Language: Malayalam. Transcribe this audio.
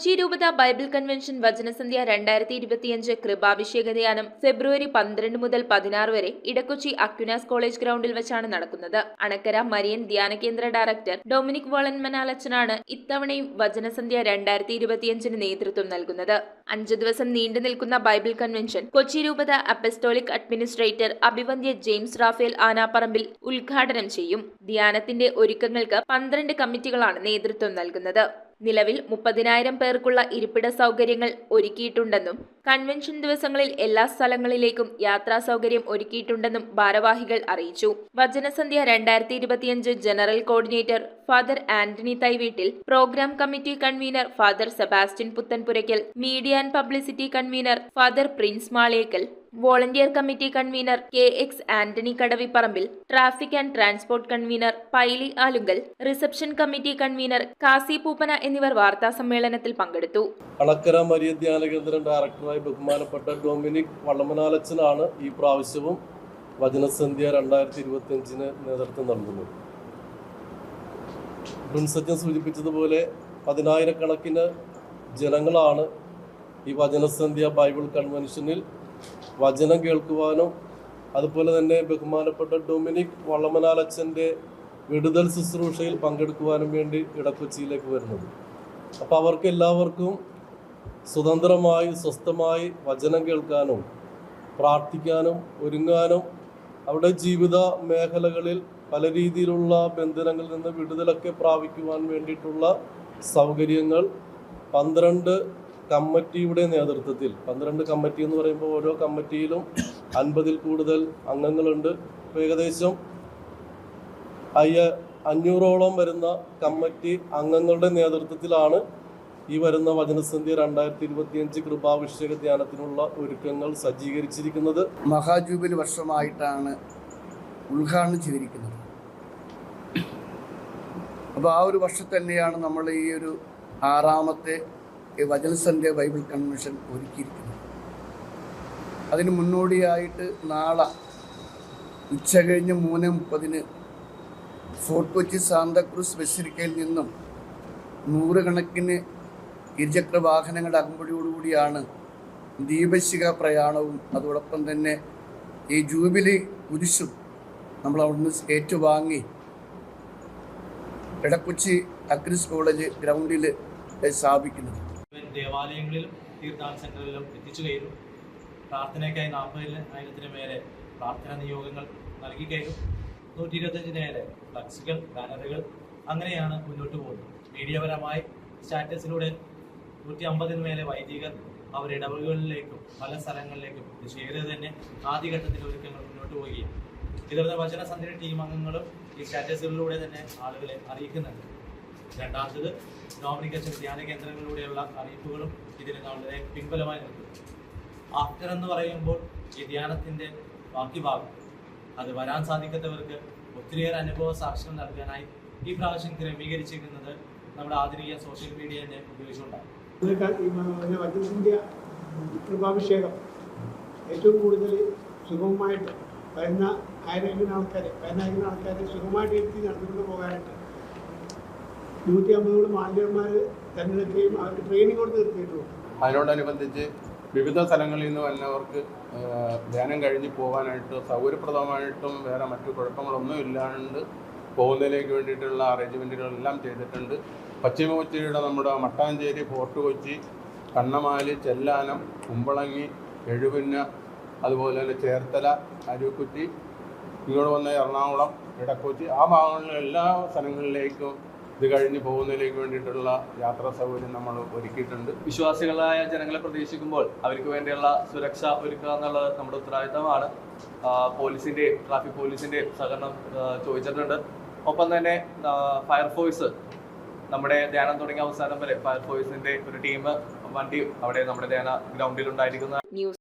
കൊച്ചി രൂപത ബൈബിൾ കൺവെൻഷൻ വചനസന്ധ്യ രണ്ടായിരത്തി ഇരുപത്തിയഞ്ച് കൃപാഭിഷേക ധ്യാനം ഫെബ്രുവരി പന്ത്രണ്ട് മുതൽ പതിനാറ് വരെ ഇടക്കൊച്ചി അക്യുനാസ് കോളേജ് ഗ്രൗണ്ടിൽ വെച്ചാണ് നടക്കുന്നത്. അണക്കര മരിയൻ ധ്യാന കേന്ദ്ര ഡയറക്ടർ ഡൊമിനിക് വളൻമനാലച്ചനാണ് ഇത്തവണയും വചനസന്ധ്യ രണ്ടായിരത്തി ഇരുപത്തിയഞ്ചിന് നേതൃത്വം നൽകുന്നത്. അഞ്ചു ദിവസം നീണ്ടു നിൽക്കുന്ന ബൈബിൾ കൺവെൻഷൻ കൊച്ചി രൂപത അപ്പസ്റ്റോളിക് അഡ്മിനിസ്ട്രേറ്റർ അഭിവന്ദ്യ ജെയിംസ് റാഫേൽ ആനാപ്പറമ്പിൽ ഉദ്ഘാടനം ചെയ്യും. ധ്യാനത്തിന്റെ ഒരുക്കങ്ങൾക്ക് പന്ത്രണ്ട് കമ്മിറ്റികളാണ് നേതൃത്വം നൽകുന്നത്. നിലവിൽ മുപ്പതിനായിരം പേർക്കുള്ള ഇരിപ്പിട സൗകര്യങ്ങൾ ഒരുക്കിയിട്ടുണ്ടെന്നും കൺവെൻഷൻ ദിവസങ്ങളിൽ എല്ലാ സ്ഥലങ്ങളിലേക്കും യാത്രാ സൗകര്യം ഒരുക്കിയിട്ടുണ്ടെന്നും ഭാരവാഹികൾ അറിയിച്ചു. വചനസന്ധ്യ രണ്ടായിരത്തി ഇരുപത്തിയഞ്ച് general coordinator father Antony Thaiveettil program committee convener father Sebastian Puthenpurackal media and publicity convener father Prince Maliyekkal volunteer committee convener K X Antony Kadavipparambil traffic and transport convener Pyli Alunkal reception committee convener Kasi Pooppana എന്നിവർ വാർത്താ സമ്മേളനത്തിൽ പങ്കെടുത്തു കേന്ദ്രം ഡയറക്ടറായി ബഹുമാനപ്പെട്ട ഡൊമിനിക് വള്ളമനാലച്ചനാണ് ഈ പ്രാവശ്യവും വചനസന്ധ്യ രണ്ടായിരത്തി ഇരുപത്തി അഞ്ചിന് നേതൃത്വം നൽകുന്നത്. പ്രിൻസച്ചൻ സൂചിപ്പിച്ചതുപോലെ പതിനായിരക്കണക്കിന് ജനങ്ങളാണ് ഈ വചനസന്ധ്യ ബൈബിൾ കൺവെൻഷനിൽ വചനം കേൾക്കുവാനും അതുപോലെ തന്നെ ബഹുമാനപ്പെട്ട ഡൊമിനിക് വള്ളമനാലച്ചന്റെ വിടുതൽ ശുശ്രൂഷയിൽ പങ്കെടുക്കുവാനും വേണ്ടി ഇടക്കൊച്ചിയിലേക്ക് വരുന്നത്. അപ്പോൾ അവർക്ക് എല്ലാവർക്കും സ്വതന്ത്രമായി സ്വസ്ഥമായി വചനം കേൾക്കാനും പ്രാർത്ഥിക്കാനും ഒരുങ്ങാനും അവരുടെ ജീവിത മേഖലകളിൽ പല രീതിയിലുള്ള ബന്ധനങ്ങളിൽ നിന്ന് വിടുതലൊക്കെ പ്രാപിക്കുവാൻ വേണ്ടിയിട്ടുള്ള സൗകര്യങ്ങൾ പന്ത്രണ്ട് കമ്മിറ്റിയുടെ നേതൃത്വത്തിൽ പന്ത്രണ്ട് കമ്മിറ്റി എന്ന് പറയുമ്പോൾ ഓരോ കമ്മിറ്റിയിലും അൻപതിൽ കൂടുതൽ അംഗങ്ങളുണ്ട്. ഏകദേശം അയ്യ അഞ്ഞൂറോളം വരുന്ന കമ്മിറ്റി അംഗങ്ങളുടെ നേതൃത്വത്തിലാണ് ഈ വരുന്ന വചനസന്ധ്യ രണ്ടായിരത്തി ഇരുപത്തിയഞ്ച് കൃപാഭിഷേക ധ്യാനത്തിനുള്ള ഒരുക്കങ്ങൾ സജ്ജീകരിച്ചിരിക്കുന്നത് മഹാജൂബിലി വർഷമായിട്ടാണ് ഉദ്ഘാടനം ചെയ്തിരിക്കുന്നത്. അപ്പോൾ ആ ഒരു വർഷത്തിൽ തന്നെയാണ് നമ്മൾ ഈ ഒരു ആറാമത്തെ വചനസന്ധ്യ ബൈബിൾ കൺവെൻഷൻ ഒരുക്കിയിരിക്കുന്നത്. അതിന് മുന്നോടിയായിട്ട് നാളെ ഉച്ച കഴിഞ്ഞ് മൂന്ന് മുപ്പതിന് ഫോർട്ട് കൊച്ചി സാന്താക്രൂസ് ബസിരിക്കയിൽ നിന്നും നൂറുകണക്കിന് ഇരുചക്ര വാഹനങ്ങളുടെ അകമ്പടിയോടുകൂടിയാണ് ദീപശിഖ പ്രയാണവും. അതോടൊപ്പം തന്നെ ഈ ജൂബിലി കുരിശും നമ്മൾ അവിടുന്ന് ഏറ്റുവാങ്ങി. ഇടക്കൊച്ചി അഗ്രിസ് കോളേജ് ഗ്രൗണ്ടിൽ സ്ഥാപിക്കുന്നത്. ദേവാലയങ്ങളിലും തീർത്ഥാടന സെന്ററിലും എത്തിച്ചു കഴിഞ്ഞു പ്രാർത്ഥനയ്ക്കായി നാൽപ്പതിൽ ആയിരത്തിന് മേലെ പ്രാർത്ഥനാ നിയോഗങ്ങൾ നൽകി കഴിഞ്ഞു നൂറ്റി ഇരുപത്തഞ്ചിന് മേലെ ഫ്ലക്സുകൾ ബാനറുകൾ അങ്ങനെയാണ് മുന്നോട്ട് പോകുന്നത്. മീഡിയപരമായി സ്റ്റാറ്റസിലൂടെ നൂറ്റി അമ്പതിന് മേലെ വൈദികർ അവർ ഇടവകളിലേക്കും പല സ്ഥലങ്ങളിലേക്കും ചെയ്തത് തന്നെ ആദ്യഘട്ടത്തിൽ ഒരുക്കങ്ങൾ മുന്നോട്ട് പോവുകയാണ്. വചന വചനസന്ധ്യ ടീം അംഗങ്ങളും ഈ സ്റ്റാറ്റസുകളിലൂടെ തന്നെ ആളുകളെ അറിയിക്കുന്നുണ്ട്. രണ്ടാമത്തത് ഡോമിനിക്കച്ചൻ ധ്യാന കേന്ദ്രങ്ങളിലൂടെയുള്ള അറിയിപ്പുകളും ഇതിന് വളരെ പിൻബലമായി നിൽക്കും ആഫ്റ്റർ എന്ന് പറയുമ്പോൾ ഈ ധ്യാനത്തിന്റെ ബാക്കി ഭാഗം അത് വരാൻ സാധിക്കാത്തവർക്ക് ഒത്തിരിയേറെ അനുഭവ സാക്ഷ്യം നൽകാനായി ഈ പ്രാവശ്യം ക്രമീകരിച്ചിരിക്കുന്നത് നമ്മുടെ ആധുനിക സോഷ്യൽ മീഡിയ തന്നെ ഉപയോഗിച്ചുകൊണ്ടാണ്. വചനസന്ധ്യ കൃപാഭിഷേകം ഏറ്റവും കൂടുതൽ സുഗമമായിട്ട് വരുന്ന ആയിരക്കണക്കിന് ആൾക്കാരെ പതിനായിരക്കണക്കിന് ആൾക്കാരെ സുഖമായിട്ട് എത്തി നടത്തിക്കൊണ്ട് പോകാനായിട്ട് നൂറ്റി അമ്പതോളം വാളണ്ടിയർമാർ തിരഞ്ഞെടുക്കുകയും അവർക്ക് ട്രെയിനിങ് കൊടുത്ത് നിർത്തിയിട്ടുള്ളൂ അതിനോടനുബന്ധിച്ച് വിവിധ സ്ഥലങ്ങളിൽ നിന്ന് വല്ലവർക്ക് ധ്യാനം കഴിഞ്ഞ് പോകാനായിട്ട് സൗകര്യപ്രദമായിട്ടും വേറെ മറ്റു കുഴപ്പങ്ങളൊന്നും ഇല്ലാണ്ട് പോകുന്നതിലേക്ക് വേണ്ടിയിട്ടുള്ള അറേഞ്ച്മെന്റുകളെല്ലാം ചെയ്തിട്ടുണ്ട്. പശ്ചിമ കൊച്ചിയുടെ നമ്മുടെ മട്ടാഞ്ചേരി ഫോർട്ട് കൊച്ചി കണ്ണമാലി ചെല്ലാനം കുമ്പളങ്ങി എഴുപിന്ന അതുപോലെ തന്നെ ചേർത്തല അരുക്കുറ്റി ഇങ്ങോട്ട് വന്ന എറണാകുളം ഇടക്കൊച്ചി ആ ഭാഗങ്ങളിലെ എല്ലാ സ്ഥലങ്ങളിലേക്കും ഇത് കഴിഞ്ഞ് പോകുന്നതിലേക്ക് വേണ്ടിയിട്ടുള്ള യാത്രാ സൗകര്യം നമ്മൾ ഒരുക്കിയിട്ടുണ്ട്. വിശ്വാസികളായ ജനങ്ങളെ പ്രതീക്ഷിക്കുമ്പോൾ അവർക്ക് വേണ്ടിയുള്ള സുരക്ഷ ഒരുക്കുക എന്നുള്ളത് നമ്മുടെ ഉത്തരവാദിത്തമാണ്. പോലീസിന്റെയും ട്രാഫിക് പോലീസിന്റെയും സഹകരണം ചോദിച്ചിട്ടുണ്ട്. ഒപ്പം തന്നെ ഫയർഫോഴ്സ് നമ്മുടെ ധ്യാനം തുടങ്ങിയ അവസാനം വരെ ഫയർഫോഴ്സിന്റെ ഒരു ടീം വണ്ടി അവിടെ നമ്മുടെ ധ്യാന ഗ്രൗണ്ടിൽ ഉണ്ടായിരിക്കുന്ന